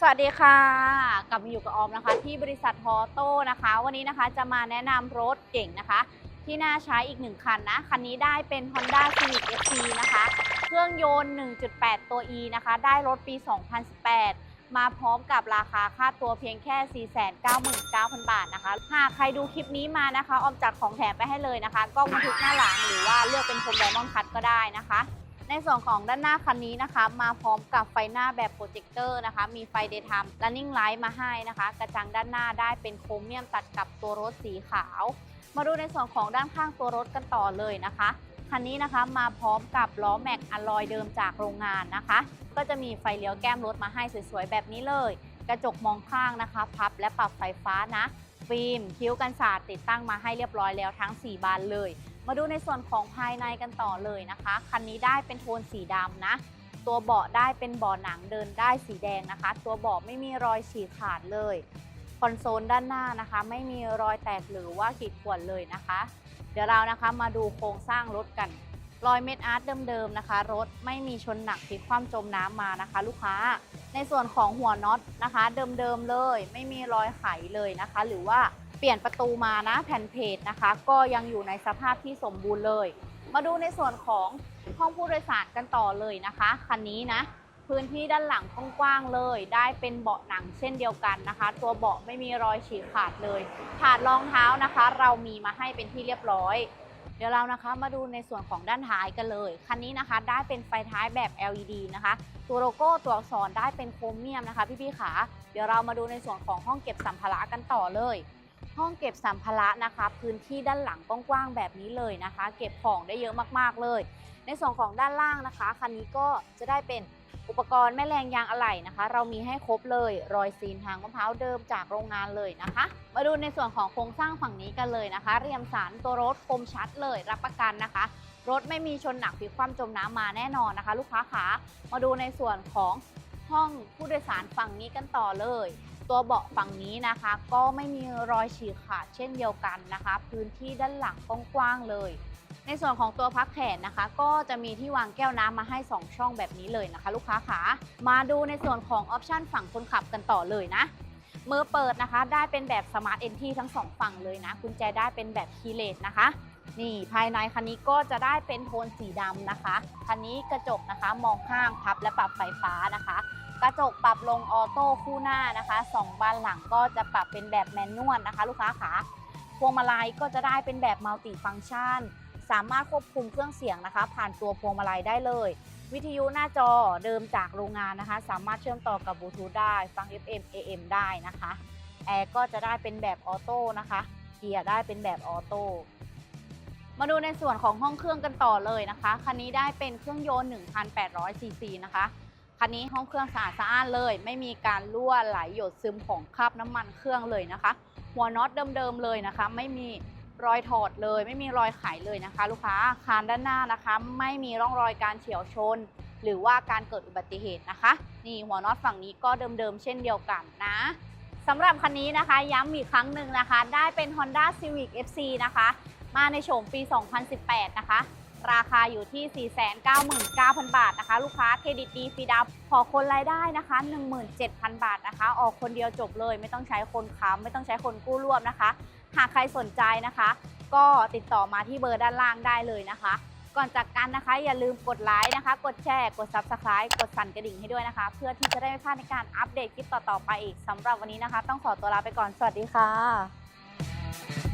สวัสดีค่ะ กลับมาอยู่กับออมนะคะ ที่บริษัทฮอโต้นะคะ วันนี้นะคะจะมาแนะนำรถเก่งนะคะ ที่น่าใช้อีกหนึ่งคันนะ คันนี้ได้เป็น Honda Civic FT นะคะ เครื่องยนต์ 1.8 ตัว E นะคะ ได้รถปี 2018 มาพร้อมกับราคาค่าตัวเพียงแค่ 499,000 บาทนะคะ หากใครดูคลิปนี้มานะคะ ออมจัดของแถมไปให้เลยนะคะกล้องบันทึกหน้าหลังหรือว่าเลือกเป็นพรมไดมอนด์คัทก็ได้นะคะ ในส่วนของด้านหน้าคันนี้นะคะ มาพร้อมกับไฟหน้าแบบโปรเจคเตอร์นะคะ มีไฟ daytime running light มาให้นะคะ กระจังด้านหน้าได้เป็นโครเมียมตัดกับตัวรถสีขาว มาดูในส่วนของด้านข้างตัวรถกันต่อเลยนะคะคันนี้นะคะมาพร้อมกับล้อแม็กอลลอยเดิมจากโรงงานนะคะ ก็จะมีไฟเลี้ยวแก้มรถมาให้สวยๆแบบนี้เลย กระจกมองข้างนะคะ พับและปรับไฟฟ้านะ ฟิล์มคิ้วกันสาดติดตั้งมาให้เรียบร้อยแล้วทั้ง 4 บานเลย มาดูในส่วนของภายในกันต่อเลยนะคะ คันนี้ได้เป็นโทนสีดำนะ ตัวเบาะได้เป็นเบาะหนังเดินได้สีแดงนะคะ ตัวเบาะไม่มีรอยฉีกขาดเลย คอนโซลด้านหน้านะคะ ไม่มีรอยแตกหรือว่าขีดข่วนเลยนะคะ เดี๋ยวเรานะคะมาดูโครงสร้างรถกัน รอยเม็ดอาร์ตเดิมๆนะคะ รถไม่มีชนหนักพลิกคว่ำจมน้ำมานะคะ ลูกค้า ในส่วนของหัวน็อตนะคะ เดิมๆเลย ไม่มีรอยไขเลยนะคะ หรือว่า ปลี่ยนประตูมานะแผ่นเพจนะคะ ก็ยังอยู่ในสภาพที่สมบูรณ์เลย มาดูในส่วนของห้องผู้โดยสารกันต่อเลยนะคะคันนี้นะพื้นที่ด้านหลังกว้างๆเลย ได้เป็นเบาะหนังเช่นเดียวกันนะคะ ตัวเบาะไม่มีรอยฉีกขาดเลยถาดรองเท้านะคะ เรามีมาให้เป็นที่เรียบร้อย เดี๋ยวเรานะคะมาดูในส่วนของด้านท้ายกันเลย คันนี้นะคะได้เป็นไฟท้ายแบบ LED นะคะ ตัวโลโก้ตัวอักษรได้เป็นโครเมียมนะคะพี่ๆขา เดี๋ยวเรามาดูในส่วนของห้องเก็บสัมภาระกันต่อเลย ห้องเก็บสัมภาระนะคะ พื้นที่ด้านหลังกว้างๆแบบนี้เลยนะคะ เก็บของได้เยอะมากๆเลย ในส่วนของด้านล่างนะคะคันนี้ก็จะได้เป็นอุปกรณ์แม่แรงยางอะไหล่นะคะ เรามีให้ครบเลยรอยซีนทางมะพร้าวเดิมจากโรงงานเลยนะคะ มาดูในส่วนของโครงสร้างฝั่งนี้กันเลยนะคะ เรียมสารตัวรถคมชัดเลยรับประกันนะคะ รถไม่มีชนหนักพลิกคว่ำจมน้ำมาแน่นอนนะคะ ลูกค้าขามาดูในส่วนของห้องผู้โดยสารฝั่งนี้กันต่อเลย ตัวเบาะฝั่งนี้นะคะ ก็ไม่มีรอยฉีกขาดเช่นเดียวกันนะคะ พื้นที่ด้านหลังกว้างๆเลย ในส่วนของตัวพักแขนนะคะ ก็จะมีที่วางแก้วน้ำมาให้ 2 ช่องแบบนี้เลยนะคะ ลูกค้าขามาดูในส่วนของออปชันฝั่งคนขับกันต่อเลยนะมือเปิดนะคะ ได้เป็นแบบสมาร์ทเอนทีทั้งสองฝั่งเลยนะกุญแจได้เป็นแบบคีย์เลสนะคะ นี่ภายในคันนี้ก็จะได้เป็นโทนสีดำนะคะ คันนี้กระจกนะคะ มองข้างพับและปรับไฟฟ้านะคะ กระจกปรับลงออโต้คู่หน้านะคะสองบานหลังก็จะปรับเป็นแบบแมนนวลนะคะ ลูกค้าขาพวงมาลัยก็จะได้เป็นแบบมัลติฟัง c t ชัน สามารถควบคุมเครื่องเสียงนะคะ ผ่านตัวพวงมาลัยได้เลย วิทยุหน้าจอเดิมจากโรงงานนะคะ สามารถเชื่อมต่อกับบลูทูธได้ฟัง FM AM ได้นะคะแอร์ก็จะได้เป็นแบบออโต้นะคะเกียร์ได้เป็นแบบออโต้มาดูในส่วนของห้องเครื่องกันต่อเลยนะคะ คันนี้ได้เป็นเครื่องยนต์ 1,800ซีซีนะคะ คันนี้ห้องเครื่องสะอาดสะอ้านเลย ไม่มีการรั่วไหลหยดซึมของคราบน้ำมันเครื่องเลยนะคะ หัวน็อตเดิมๆเลยนะคะ ไม่มีรอยถอดเลย ไม่มีรอยไขเลยนะคะ ลูกค้าคานด้านหน้านะคะ ไม่มีร่องรอยการเฉียวชน หรือว่าการเกิดอุบัติเหตุนะคะ นี่หัวน็อตฝั่งนี้ก็เดิมๆเช่นเดียวกันนะสำหรับคันนี้นะคะย้ำอีกครั้งหนึ่งนะคะ ได้เป็น Honda Civic FC นะคะ มาในโฉมปี 2018 นะคะ ราคาอยู่ที่ 499,000 บาทนะคะ ลูกค้าเครดิตดีฟรีดาวขอคนรายได้นะคะ 17,000 บาทนะคะ ออกคนเดียวจบเลย ไม่ต้องใช้คนค้ำไม่ต้องใช้คนกู้ร่วมนะคะ หากใครสนใจนะคะ ก็ติดต่อมาที่เบอร์ด้านล่างได้เลยนะคะ ก่อนจากกันนะคะ อย่าลืมกดไลค์นะคะ กดแชร์กด Subscribe กดสั่นกระดิ่งให้ด้วยนะคะ เพื่อที่จะได้ไม่พลาดในการอัปเดตคลิปต่อๆไปอีกสำหรับวันนี้นะคะ ต้องขอตัวลาไปก่อนสวัสดีค่ะ